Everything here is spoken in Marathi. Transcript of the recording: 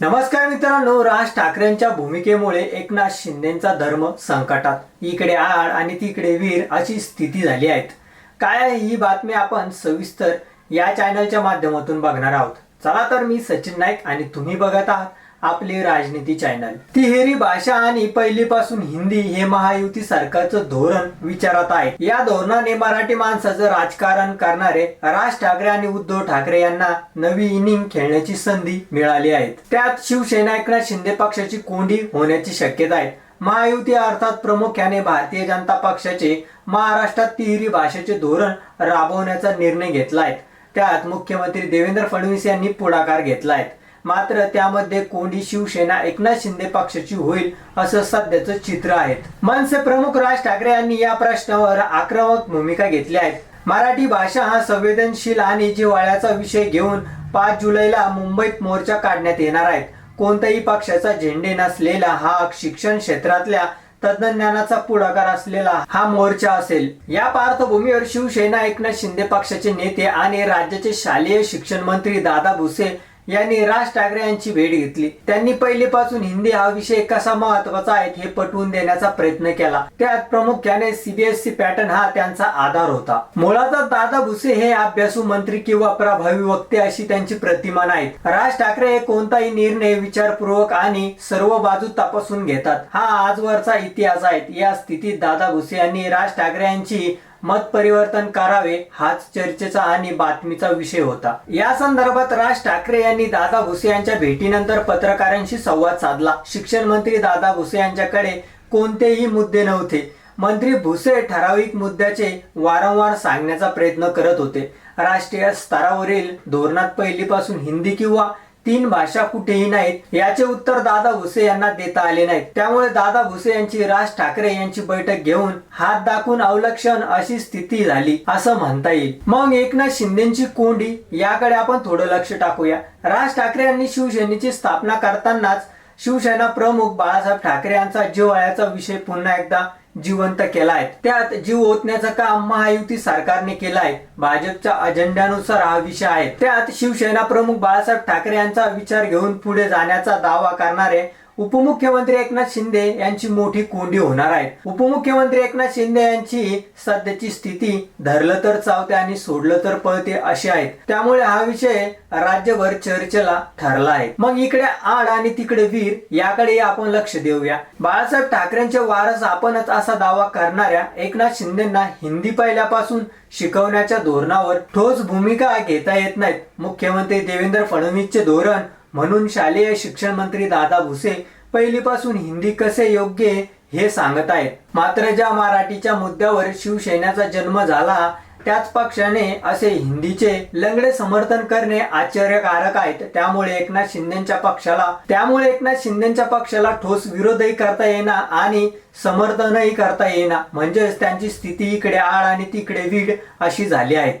नमस्कार मित्रांनो राज ठाकरेंच्या भूमिकेमुळे एकनाथ शिंदेचा धर्म संकटात. इकडे आड आणि तिकडे वीर अशी स्थिती झाली आहेत काय आहे ही बातमी आपण सविस्तर या चॅनलच्या माध्यमातून बघणार आहोत. चला तर मी सचिन नाईक आणि तुम्ही बघत आहात आपले राजनीती चॅनल तिहेरी भाषा आणि पहिलीपासून हिंदी हे महायुती सरकारचं धोरण विचारात आहे. या धोरणाने मराठी माणसाचं राजकारण करणारे राज ठाकरे आणि उद्धव ठाकरे यांना नवी इनिंग खेळण्याची संधी मिळाली आहे. त्यात शिवसेना एकनाथ शिंदे पक्षाची कोंडी होण्याची शक्यता आहे. महायुती अर्थात प्रामुख्याने भारतीय जनता पक्षाचे महाराष्ट्रात तिहेरी भाषेचे धोरण राबवण्याचा निर्णय घेतलाय त्यात मुख्यमंत्री देवेंद्र फडणवीस यांनी पुढाकार घेतलाय मात्र त्यामध्ये कोंडी शिवसेना एकनाथ शिंदे पक्षाची होईल असं सध्याचं चित्र आहे. मनसे प्रमुख राज ठाकरे यांनी या प्रश्नावर आक्रमक भूमिका घेतली आहे. मराठी भाषा हा संवेदनशील आणि जिव्हाळ्याचा विषय घेऊन पाच जुलैला मुंबईत मोर्चा काढण्यात येणार आहे. कोणत्याही पक्षाचा झेंडे नसलेला हा शिक्षण क्षेत्रातल्या तंत्रज्ञानाचा पुढाकार असलेला हा मोर्चा असेल. या पार्श्वभूमीवर शिवसेना एकनाथ शिंदे पक्षाचे नेते आणि राज्याचे शालेय शिक्षण मंत्री दादा भुसे यांनी राज ठाकरे यांची भेट घेतली. त्यांनी पहिलीपासून हिंदी हा विषय कसा महत्त्वाचा आहे हे पटवून देण्याचा प्रयत्न केला. त्यात प्रामुख्याने सीबीएसई पॅटर्न हा त्यांचा आधार होता. मुळातच दादा भुसे हे अभ्यासू मंत्री किंवा प्रभावी वक्ते अशी त्यांची प्रतिमा नाही राज ठाकरे हे कोणताही निर्णय विचारपूर्वक आणि सर्व बाजू तपासून घेतात. हा आजवरचा इतिहास आहे. या स्थितीत दादा भुसे यांनी राज ठाकरे यांची मत परिवर्तन करावे हाच चर्चेचा आणि बातमीचा विषय होता. या संदर्भात राज ठाकरे यांनी दादा भुसे यांच्या भेटीनंतर पत्रकारांशी संवाद साधला. शिक्षण मंत्री दादा भुसे यांच्याकडे कोणतेही मुद्दे नव्हते. मंत्री भुसे ठराविक मुद्द्याचे वारंवार सांगण्याचा प्रयत्न करत होते. राष्ट्रीय स्तरावरील धोरणात पहिलीपासून हिंदी किंवा तीन भाषा कुठेही नाहीत. याचे उत्तर दादा भुसे यांना देता आले नाहीत. त्यामुळे दादा भुसे यांची राज ठाकरे यांची बैठक घेऊन हात दाखवून अवलक्षण अशी स्थिती झाली असं म्हणता येईल. मग एकनाथ शिंदेची कोंडी याकडे आपण थोडं लक्ष टाकूया. राज ठाकरे यांनी शिवसेनेची स्थापना करतानाच शिवसेना प्रमुख बाळासाहेब ठाकरे यांचा जिव्हाळ्याचा विषय पुन्हा एकदा जिवंत केलाय त्यात जीव ओतण्याचं काम महायुती सरकारने केलाय भाजपच्या अजेंड्यानुसार हा विषय आहे. त्यात शिवसेना प्रमुख बाळासाहेब ठाकरे यांचा विचार घेऊन पुढे जाण्याचा दावा करणारे उपमुख्यमंत्री एकनाथ शिंदे यांची मोठी कोंडी होणार आहे. उपमुख्यमंत्री एकनाथ शिंदे यांची सध्याची स्थिती धरलं तर चावते आणि सोडलं तर पळते अशी आहेत. त्यामुळे हा विषय राज्यभर चर्चेला ठरला आहे. मग इकडे आड आणि तिकडे वीर याकडे आपण लक्ष देऊया. बाळासाहेब ठाकरेंचे वारस आपणच असा दावा करणाऱ्या एकनाथ शिंदेना हिंदी पहिल्यापासून शिकवण्याच्या धोरणावर ठोस भूमिका घेता येत नाहीत. मुख्यमंत्री देवेंद्र फडणवीसचे धोरण म्हणून शालेय शिक्षण मंत्री दादा भुसे पहिलीपासून हिंदी कसे योग्य हे सांगत आहेत. मात्र ज्या मराठीच्या मुद्द्यावर शिवसेनेचा जन्म झाला त्याच पक्षाने असे हिंदीचे लंगडे समर्थन करणे आश्चर्यकारक आहेत. त्यामुळे एकनाथ शिंदेच्या पक्षाला त्यामुळे एकनाथ शिंदेच्या पक्षाला ठोस विरोधही करता येणार आणि समर्थनही करता येणार म्हणजेच त्यांची स्थिती इकडे आड आणि तिकडे वीड अशी झाली आहेत.